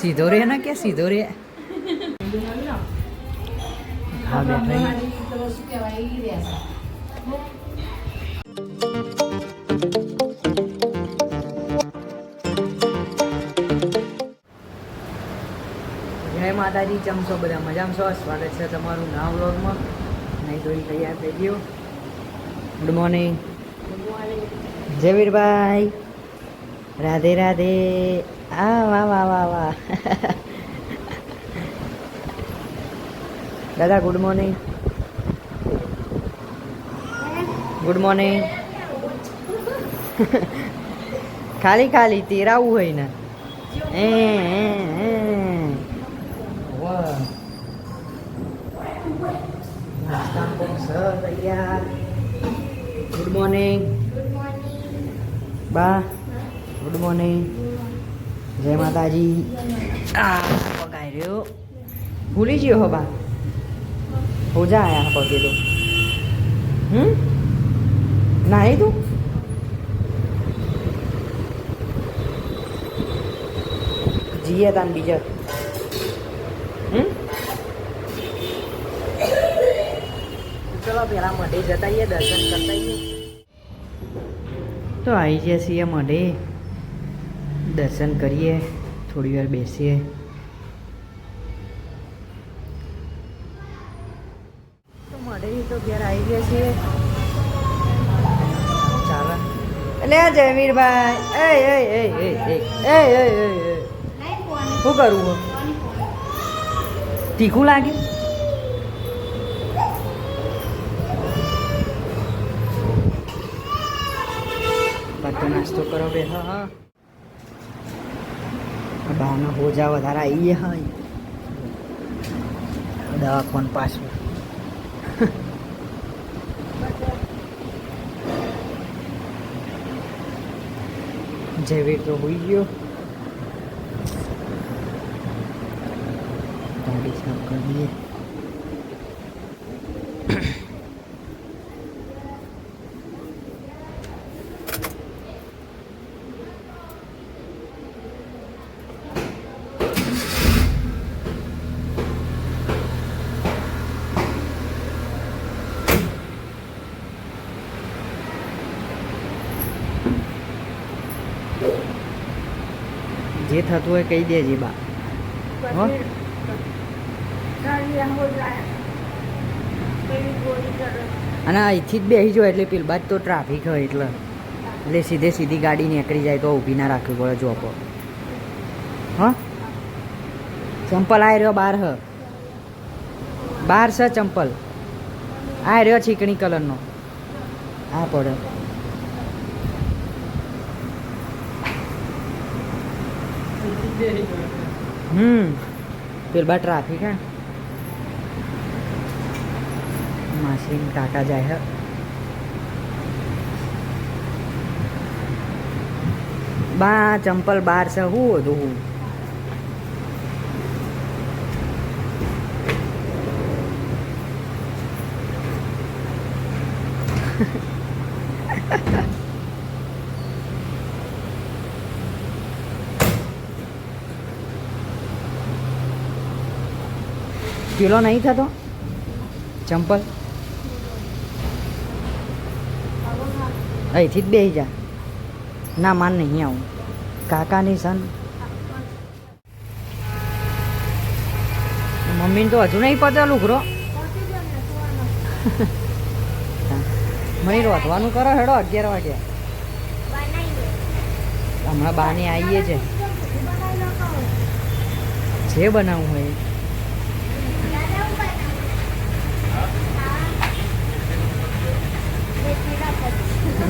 સીધો રે ને કે સીધો રે? બેઠો શું કહેવાય જય માતાજી ચમ છો બધા? મજામાં છો? સ્વાગત છે તમારું નવા વ્લોગમાં. નહીં ધોઈ તૈયાર થઈ ગયો. ગુડ મોર્નિંગ જય વીરભાઈ રાધે રાધે. આ વાહ વાહ વાહ વાહ. દાદા ગુડ મોર્નિંગ ગુડ મોર્નિંગ ખાલી ખાલી તેરાવું હોય ને. એ ગુડ મોર્નિંગ બા ગુડ મોર્નિંગ જય માતાજી. આ પગાઈ રહ્યો. ભૂલી ગયો હો બા. હોજા આયા પગે તો. હમ? નાહી તું? જીએ તાન બીજા. હમ? ચલો પેલા મઢે જતા આવીએ દર્શન કરતા તો આવી જઈએ છીએ મઢે દર્શન કરીએ થોડી વાર બેસીએ. તો ઘેર આવી ગયા છીએ. ચાલો. એટલે આ જયવીરભાઈ. એ એ એ એ એ એ એ શું કરવું તીખું લાગે? બધો નાસ્તો કરો બે, હા બહારના હોજા વધારે આવી ગયા, હા. દવાખાન પાછું. જયવીર તો હોઈ ગયો. ગાડી સાફ કરી જે થતું હોય કહી દેજે બા. અને અહીંથી જ બેસી જો એટલે પેલ બાદ તો ટ્રાફિક હોય એટલે. એટલે સીધે સીધી ગાડી નીકળી જાય તો ઊભી ના રાખવી પડે જોબ હા? ચંપલ આ રહ્યો બાર હ. બાર છે ચંપલ. આ રહ્યો ચીકણી કલરનો. આ પડે. हम्म फिर बा ट्रैफिक है माशीन काका जाए है બા ચંપલ બાર છે હું હતું હું પેલો નહીં થતો? ચંપલ? અહીંથી જ બેસી જા. ના, માન નહીં આવું. કાકાની સન. મમ્મીને તો હજુ નહીં પતે લુગરો મહી રોધવાનું કરો હેડો અગિયાર વાગે. હમણાં બાને આવીએ છે. જે બનાવવું હોય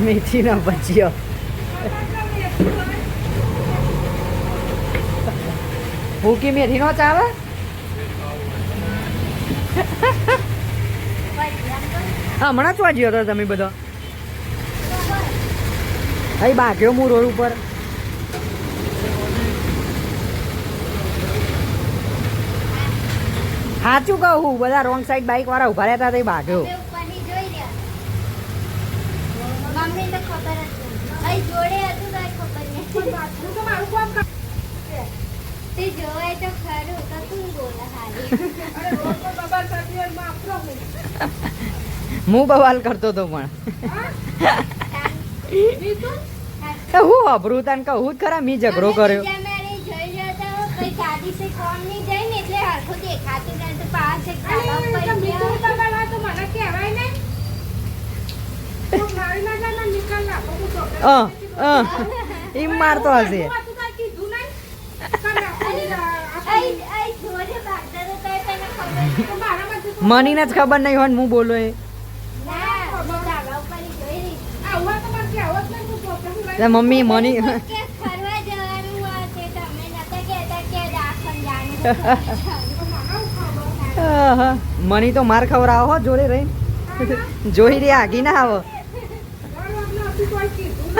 મેથીના ભજીયા. ભૂકી મેથી નો ચાલે હમણાં ચો જ્યો હતો તમે બધો. અહીં બાગ્યો હું રોડ ઉપર. સાચું કહું, બધા રોંગ સાઈડ બાઈક વાળા ઊભા રહ્યા હતા તે ભાગ્યો તે ઉપરની જોઈ રહ્યા. મમ્મીને તો ખબર જ નહીં. જોડે હતું તોય ખબર નહીં. હું તો મારું તે જોવાય તો ખરું તો તું બોલે હારી. બવાલ કરતો હતો પણ હું અભરું તને કહું જ ખરા મી ઝઘડો કર્યો કોમ નહીં જાય ને એટલે હરખું દેખાતું નથી પાસ તો તો મને કહેવાય. તું ના જાય ને નિકાલ નાખો તું ચોકલેટ. અ અ એમ મારતો હશે. મનીને જ ખબર નહીં હોય હું બોલો એ. મમ્મી, મની મને તો માર ખવડાવો હો, જોડે રહી જોઈ રે આગી ના આવો મારું અમને હજુ કોઈ કીધું નહીં. અરે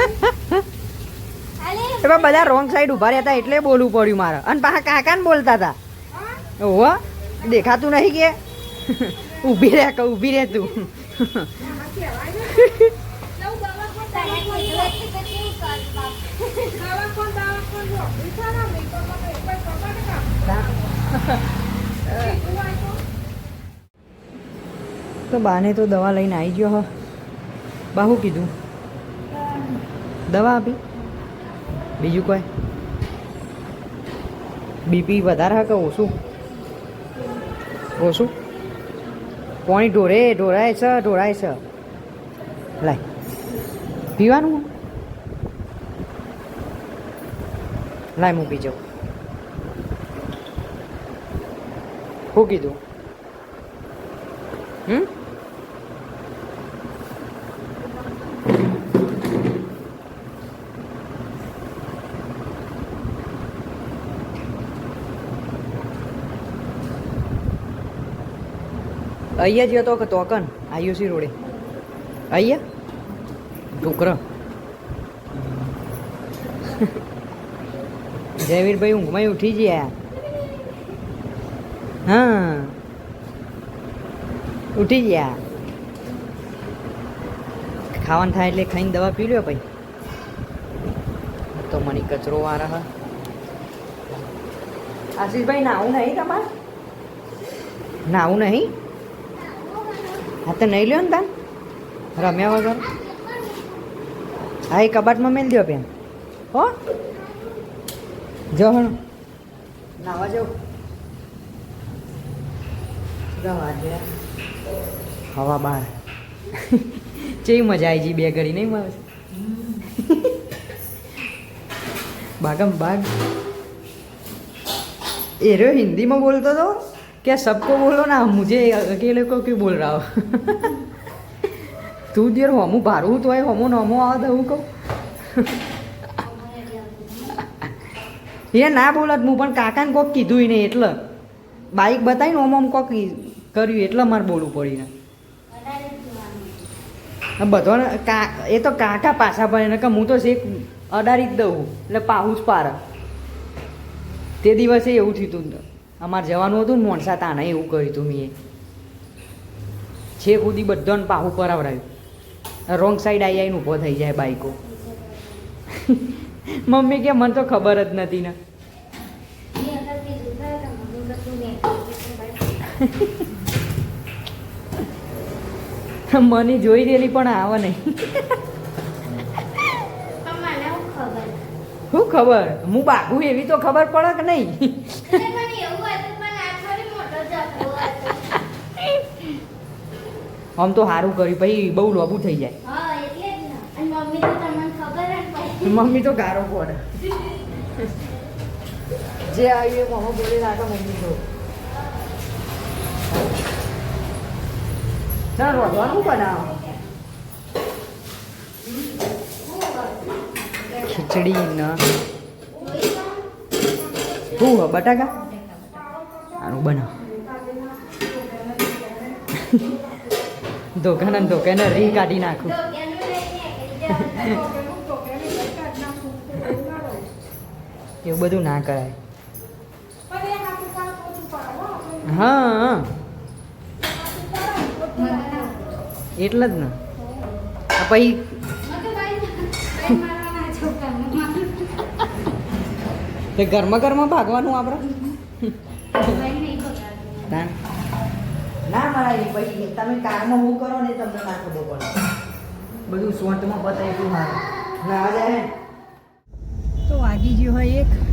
એમાં બધા રોંગ સાઈડ ઊભા રહેતા એટલે બોલવું પડ્યું મારે અને પાછા કાકાને બોલતા હતા? ઓહો, દેખાતું નહીં કે ઊભી રહે કે ઊભી રહે તો. તો બાને તો દવા લઈને આવી ગયો હ બાહુ કીધું દવા આપી? બીજું કોઈ? બીપી વધારે હા કે ઓછું? ઓછું? પાણી ઢોરે, ઢોરાય છે ઢોરાય છે. લાય. પીવાનું? લાય, હું પી જાઉં. શું કીધું? હમ? અહીંયા જ હતો કે તોકન? આયુસી રોડે. અહીંયા? છોકરા જયવીરભાઈ ઊંઘમાં ઉઠી ગયા. હા. ઉઠી ગયા. ખાવાનું થાય એટલે ખાઈને દવા પી લ્યો ભાઈ. તો મને કચરો વાળા હા. આશીષભાઈ નાવું નહીં તમારે? નાવું નહીં? હા તો નહીં લ્યો ને તાન રમ્યા વગર. હા એ કબાટમાં મેલ દો બેન. હો? જો હણ. નાવા જાઉં હવા બહાર ચેવી મજા આવી ગઈ બે ઘડી નહીં મળે. બાગમ બાગ. એ રહ્યો હિન્દીમાં બોલતો હતો क्या सबको बोलो ना मुझे अकेले को क्यों बोल रहा हो તું દેર હોમું ભારું તો એ હોમો નોમો આવે તો હું કહું એ ના બોલત હું પણ કાકાને કોક કીધું નહીં એટલે બાઈક બતાવીને ઓમ ઓમ કોક કર્યું એટલે મારે બોલવું પડ્યું ને વધારે જ જોવાનું. બધાને કા એ તો કાકા પાછા પડે ને કે હું તો શેક અડારી જ દઉં એટલે પાહું જ પાર તે દિવસે એવું થયું હતું અમારે જવાનું હતું ને મોણસા તાને એવું કર્યું હતું મેં. છે સુધી બધાને પાહું પરાવડાવ્યું રોંગ સાઈડ આવી આવીને ઊભો થઈ જાય બાઈકો. મમ્મી કે મને તો ખબર જ નથી ને. તો તો તું તો. મને જોઈ દેલી પણ આવે નહીં. શું ખબર? હું બાગું એવી તો ખબર પડે કે નહીં? આમ તો સારું કર્યું. પછી બહુ લોબું થઈ જાય. મમ્મી તો ગારો પડે. જે આવ્યું એ બોલી રાખે મમ્મી તો. ચાલ રોધવાનું બનાવો ખીચડી ન શું બટાકા? આનું બનાવ. ધોકાને ધોકાને રી કાઢી નાખું. એવું બધું ના કરાય હા. એટલે જ ને પછી. તે ઘરમાં ઘરમાં ભાગવાનું આપણે ભાઈ નહીં પકડાતું. ના એ પછી તમે કારમાં હું કરો ને તમને ના ખબર પડે. બધું સોંટમાં તું મારે. ના જાય. તો વાગી ગયું હોય એક.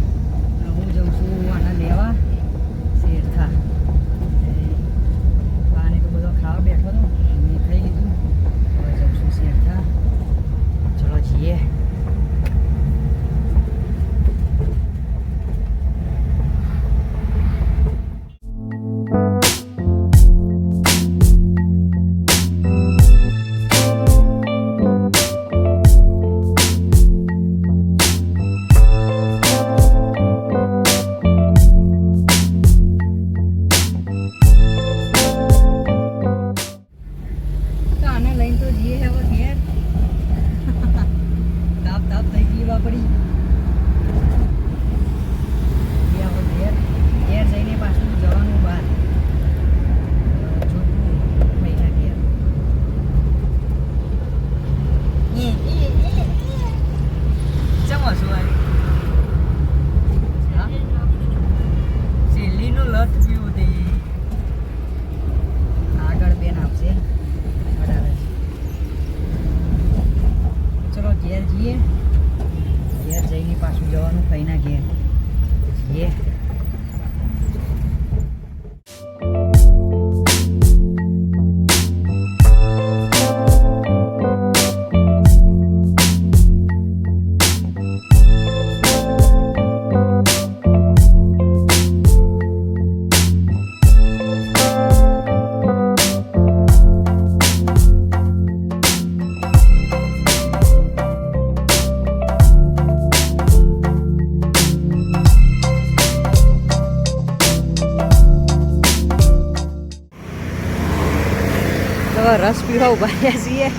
પીવા ઊભા રહ્યા છીએ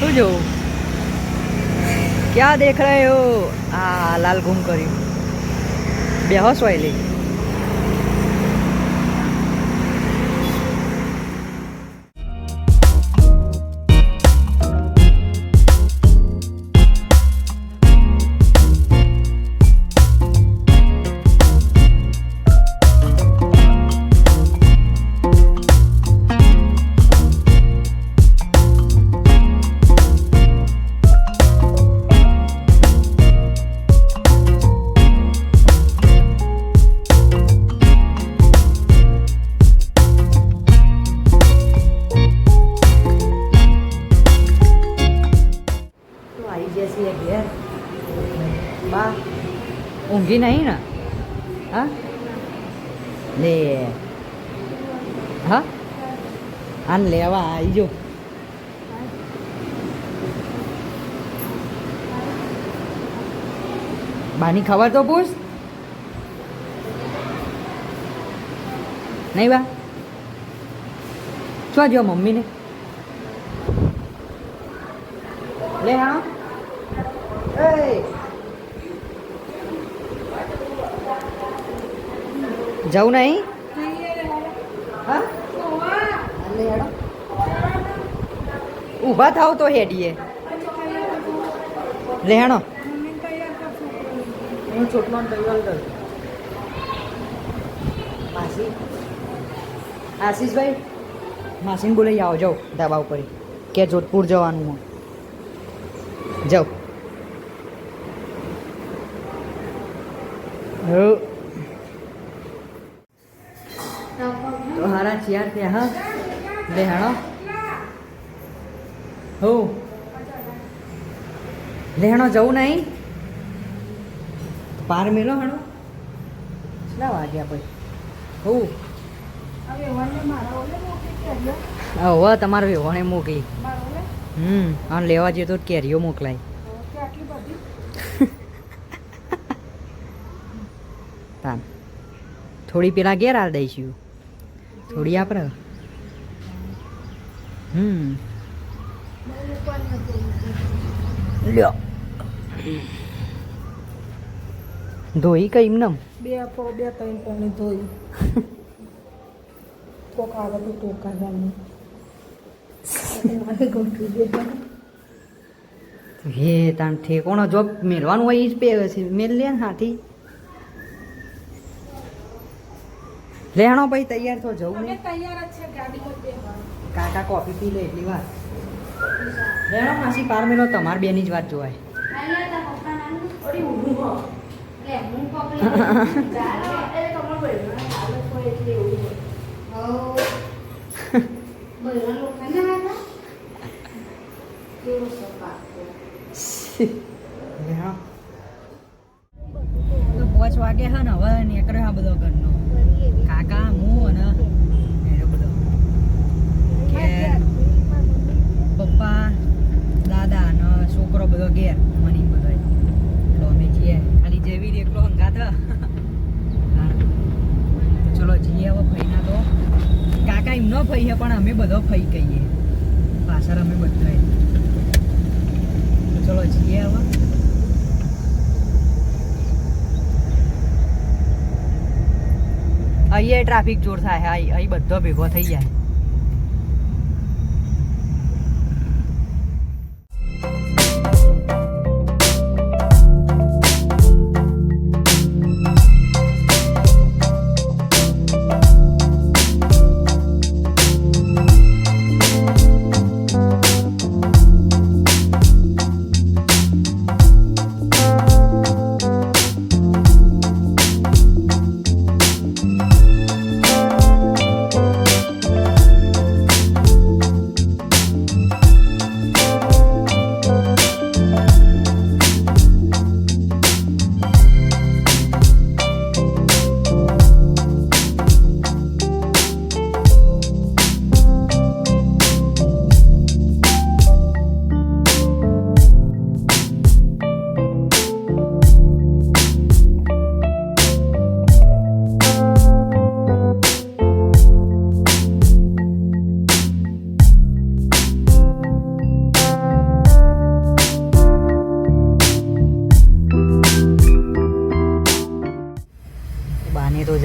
શું જોવું? ક્યાં દેખ રહે હો આ લાલ ગુમ કર્યું. બેહોશ હોય લે. ઊંઘી નહીં ને? હા? લે. હા? આને લેવા આવી જો બાની ખબર તો પૂછ. નહીં બા. શું જો મમ્મીને? લે હા. એ જવું નહીં? ઊભા થાવ તો હેડીએ. લેણો. હું ચોટલો તૈયાર કર. માસી. આશીષભાઈ માસીને બોલાઈ આવો જાઓ ધાબા ઉપર કે જોધપુર જવાનું હું જાઓ. ચિયાર ત્યાં હા. લે હાણો હો. લેણો જવું નહીં? પાર મેલો હાણો કેટલા વાગ્યા પછી? હો. હવે, તમારે વેવાણે મોકલી. હમ અને લેવા જઈએ તો કેરીઓ મોકલાય. તાન. થોડી પેલા ઘેર હાલ દઈશું. થોડી આપણે હમ. લ્યો. ધોઈ કઈ એમને બે આપો બે ત્રણ પાણી ધોઈ. કોક આવે તો ટોકા હે તાણ ઠેકોણો જોબ મેળવાનું હોય એ જ પે છે મેળ લે ને હાથી. લેણો ભાઈ તૈયાર તો જવું ને. તૈયાર જ છે ગાડીમાં બેસવાનું. કાકા કોફી પી લે એટલી વાત લેણો માસી પાર મેલો તમાર બેની જ વાત જોવાય. અહીંયા તા પપ્પા નાનું. અરે ઊભું હો. લે હું પકડી ચાલો, એ તમારે ભાઈ ચાલે કોઈ એટલે એવું હોય. હો બૈરા લોકો ના હતા કેવો સપા લેણો તો પાંચ વાગે હે ને હવે નીકળે આ બધો ઘરનો કાકા હું અને એનો બધો કે પપ્પા દાદા અને છોકરો બધો ઘેર મની બધો એટલે અમે જઈએ ખાલી જેવી એકલો હંગાત હ. હા. તો ચલો જઈએ હવે ફઈના તો કાકા એમનો ફઈ છે પણ અમે બધો ફઈ કહીએ. પાછળ અમે બધા તો ચલો જઈએ હવે. અહીંયા ટ્રાફિક જોર થાય અહીં અહીં બધો ભેગો થઈ જાય.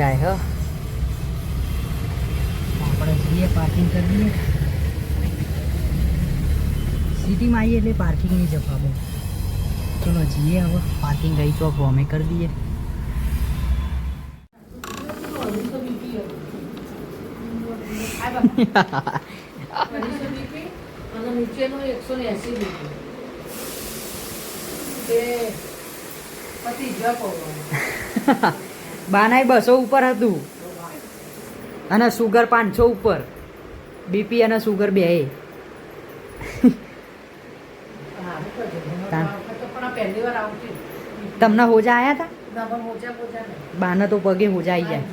જાય હો. આપણે જઈએ પાર્કિંગ કરી દઈએ સિટીમાં આવીએ એટલે પાર્કિંગની જવાબો ચલો જઈએ હવે પાર્કિંગ રહી ચોક અમે કરી દઈએ. નીચેનો એકસો ને એસી બીપી તે જ પવન બાનાય બસો ઉપર હતું. અને સુગર પાંચસો ઉપર. બીપી અને સુગર બે. આવતી. તમને હોજા આયા હતા બાને તો પગે હોજા આવી જાય.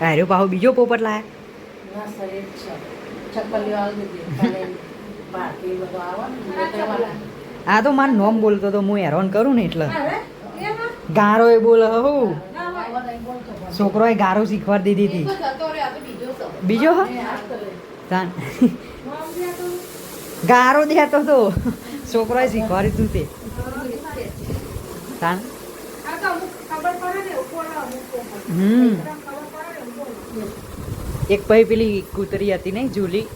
હાર્યો પાહો બીજો પોપટ લાયા? આ તો મારું નોમ બોલતો તો હું હેરાન કરું ને એટલે. ગારો એ બોલ હું. છોકરો. છોકરોએ ગારો શીખવાડી દીધી હતી. બીજો એ? ગારો દેતો તો છોકરોએ શીખવાડ્યું તું. તે તો. હમ. એક ભાઈ પેલી કૂતરી હતી નહીં જુલી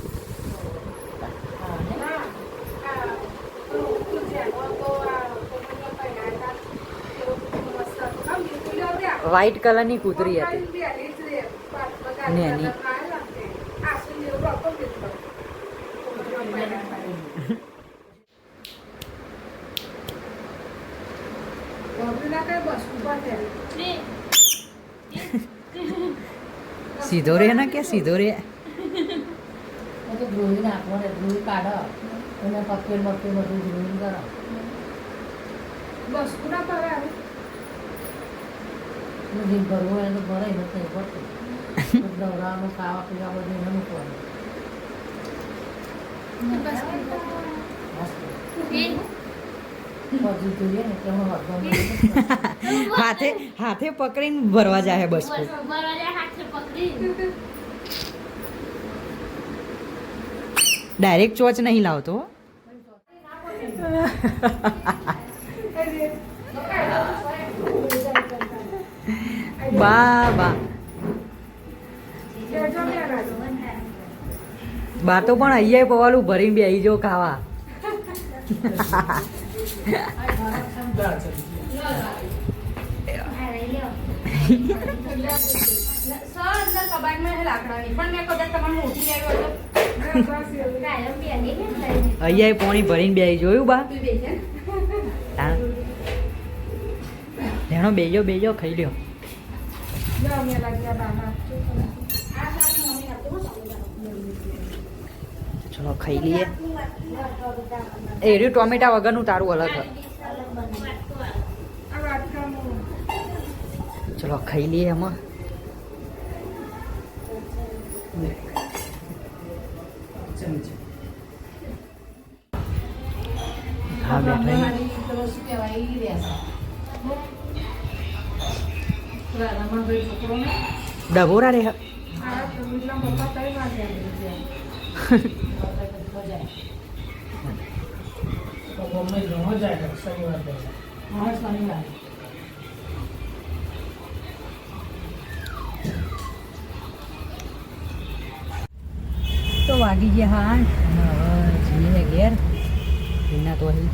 હા, આ પેલું ઉઠતું છે, એમાં તો આ કોમલના ભાઈ હતા. એવું બધું મસ્ત હતું. આમ બીજું લેવું દે. વ્હાઈટ કલરની કૂતરી હતી પણ બેની જ રે. પાછ બગાડી નેની. બગાડ ખાય લાગશે. આસુ જેવું હતો કેટલો. કોમલના ભાઈ. કલરની કૂતરી હતી. ઊભા એની. સીધો રે ને કે સીધો રે? હું તો નાખો ને કાઢો અને પકેલ મકેલ બધું કરો બસ પૂરા આવે. જે ભરવું હોય ભરાય નથી પડતું દવડાવવાનું ખાવા પીવા બધું એને મૂકવાનું હજુ જોઈએ ને એટલે હું હદમાં હાથે હાથે પકડીને ભરવા જાય બસ બસ બરાબર હાથ ડાયરેક્ટ ચોચ નહીં લાવતો બા બા બા તો પણ અહીંયા પવાલું ભરીને બેસી જો ખાવા અહીંયા પોણી ભરીને બેસી જોયું બા તું બેસે ને. તાણ. લેણો બેજો બેજો ખાઈ લ્યો. ચલો, ખાઈ લઈએ. એ રહ્યું, ટોમેટા વગરનું તારું અલગ ચલો, ખાઈ લઈએ એમાં. હા, બેઠા ડભોરા રે? હા, શનિવારે. તો વાગી ગયા આઠ હવે જઈએ ઘેર એના તો અહીં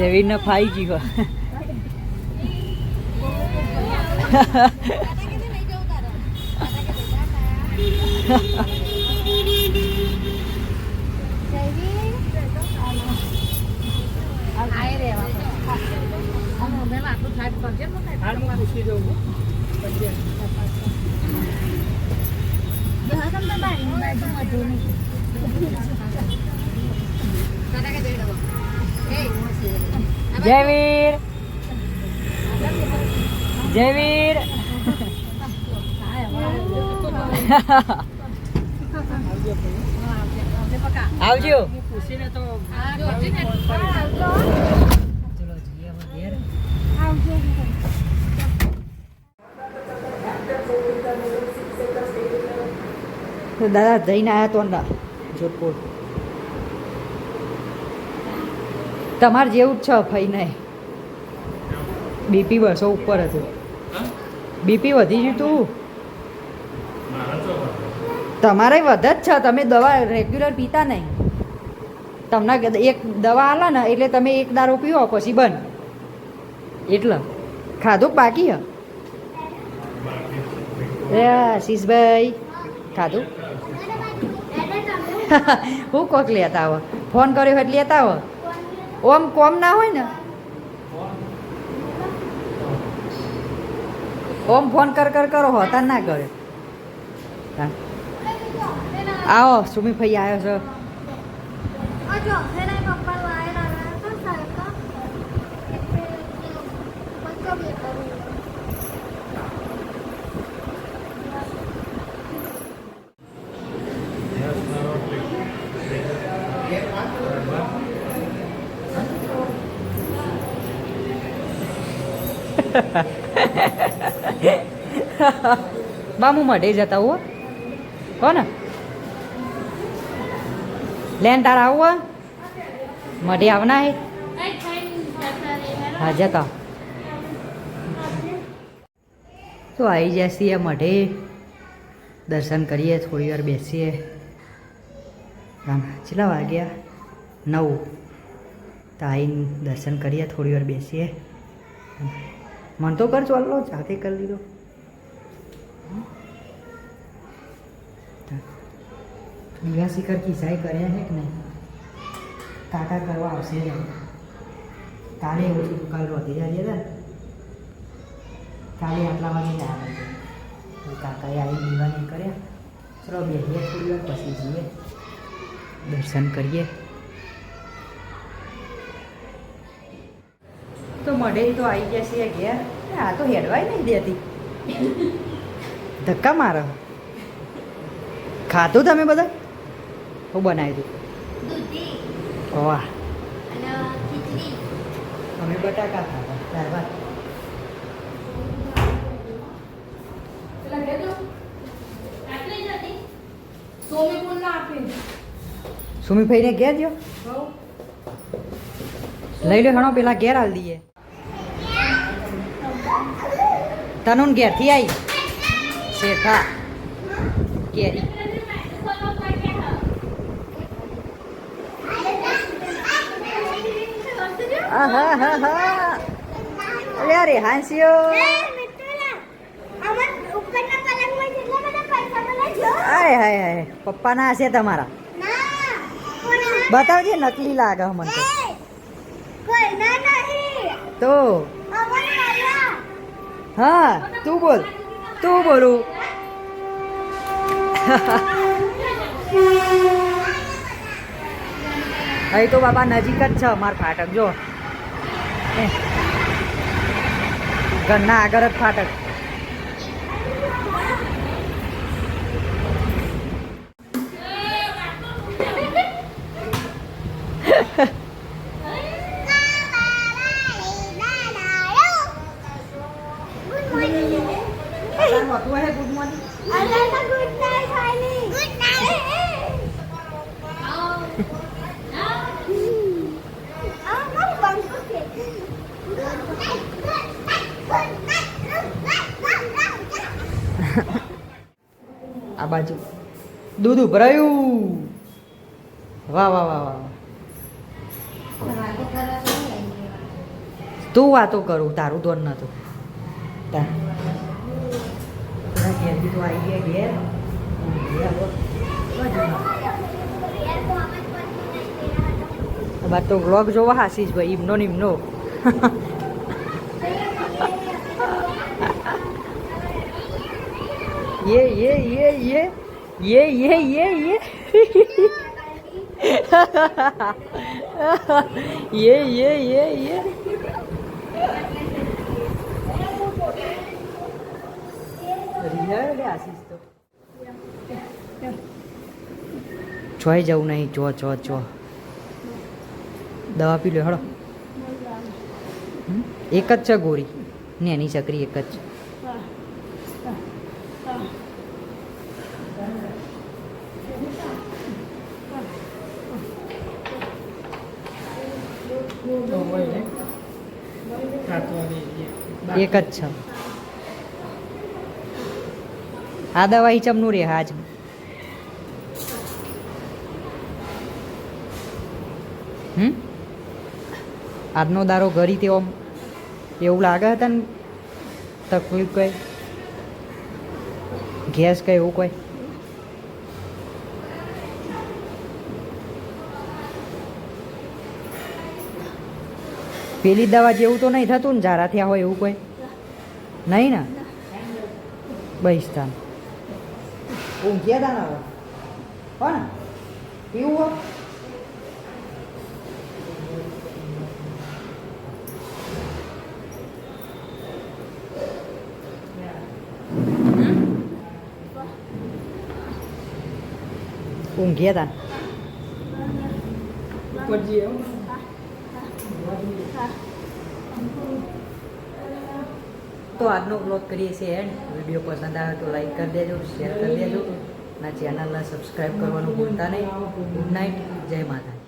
જવીરને ફાઈ ગયો આય રહેવા. આમ જયવીર જયવીર આવજો. દાદા જઈને આવ્યા તો જોધપુર. તમારે જેવું જ છે ભાઈ નહીં. બીપી બસો ઉપર હતું. બીપી વધી ગયું તું. તમારે વધે જ છે તમે દવા રેગ્યુલર પીતા નહીં. તમને એક દવા આલે ને એટલે તમે એક દારૂ પીવો પછી બંધ. એટલે ખાધું બાકી હ આશીષભાઈ ખાધું? હું કોક લેતા આવો? ફોન કર્યો એટલે લેતા આવો? ઓમ કોમ ના હોય ને? ઓમ ફોન કર કર, કરો, હોતા ના કરે. આવો સુમીભાઈ આવ્યો છે. બા હું મઢે જતા હો હો ને લેન તાર આવવા મઢે આવના હે હા, જતા. તો આવી જશે મઢે દર્શન કરીએ, થોડી વાર બેસીએ. આમ કેટલા વાગ્યા? નવ. તો આવીને દર્શન કરીએ, થોડી વાર બેસીએ. મન તો કર આલો જાતે કરી લીધો. મીરા શિખર કિસ્સાએ કર્યા છે કે નહીં? કાકા કરવા આવશે ને. કાલે એવું છું કાલ રોધી જાય ને કાલે આટલા વાગે ના આવે કાકાએ આવી દીવાની કર્યા. ચલો બેસીએ થોડી વાર, પછી જઈએ. દર્શન કરીએ. તો મઢે તો આવી ગયા છે ઘેર આ. તો હેડવાય નહીં દેતી. ધક્કા મારો. ખાધું તમે બધા? હું બનાવી દઉં. વાહ. અમે બટાકા ખાધા. ત્યારબાદ સુમીભાઈને ક્યાં ગયો લઈ લો ઘણો પેલા ઘેર હાલ દઈએ. તનુન ઘેરથી આવી શેઠા કેરી આહા હા હા. અરે અરે હાંસ્યો હાય હાય હાય. પપ્પાના હશે તમારા. બતાવજે નકલી લાગે મને તો? હા તું બોલ. તું બોલું. અહીં તો બાબા નજીક જ છે અમાર ફાટક જો. ઘરના આગળ જ ફાટક. દૂધ ભરાયું વાહ વાહ વાહ વાહ. તું વાતો કરું, તારું દોન નતું. બાર તો વ્લોગ જોવા હાસીશ ભાઈ, ઇમનો ને યે યે યે યે યે યે યે યે યે યે યે યે ચોય જવું નહીં ચો ચો ચો દવા પી લો, હળો. એક જ છે ગોરી ને એની ચકરી એક જ. છે એક જ છે. આ દવા ચમનું રે હાજ હમ? આજનો દારો ઘરી તેવો એવું લાગે હતા ને? તકલીફ કઈ? ગેસ કઈ એવું કોઈ? પેલી દવા જેવું તો નહીં થતું ને, ઝારા થયા હોય એવું કોઈ? નહીં ને. બહિસ્તાન ઊંઘ્યા હતા ને હવે હો ને? પીવું હો? ઊંઘ્યા તા તો આજનો બ્લોગ કરીએ છીએ એન્ડ. વીડિયો પસંદ આવે તો લાઈક કરી દેજો શેર કરી દેજો. અને ચેનલને સબસ્ક્રાઈબ કરવાનું ભૂલતા નહીં. ગુડ નાઇટ જય માતા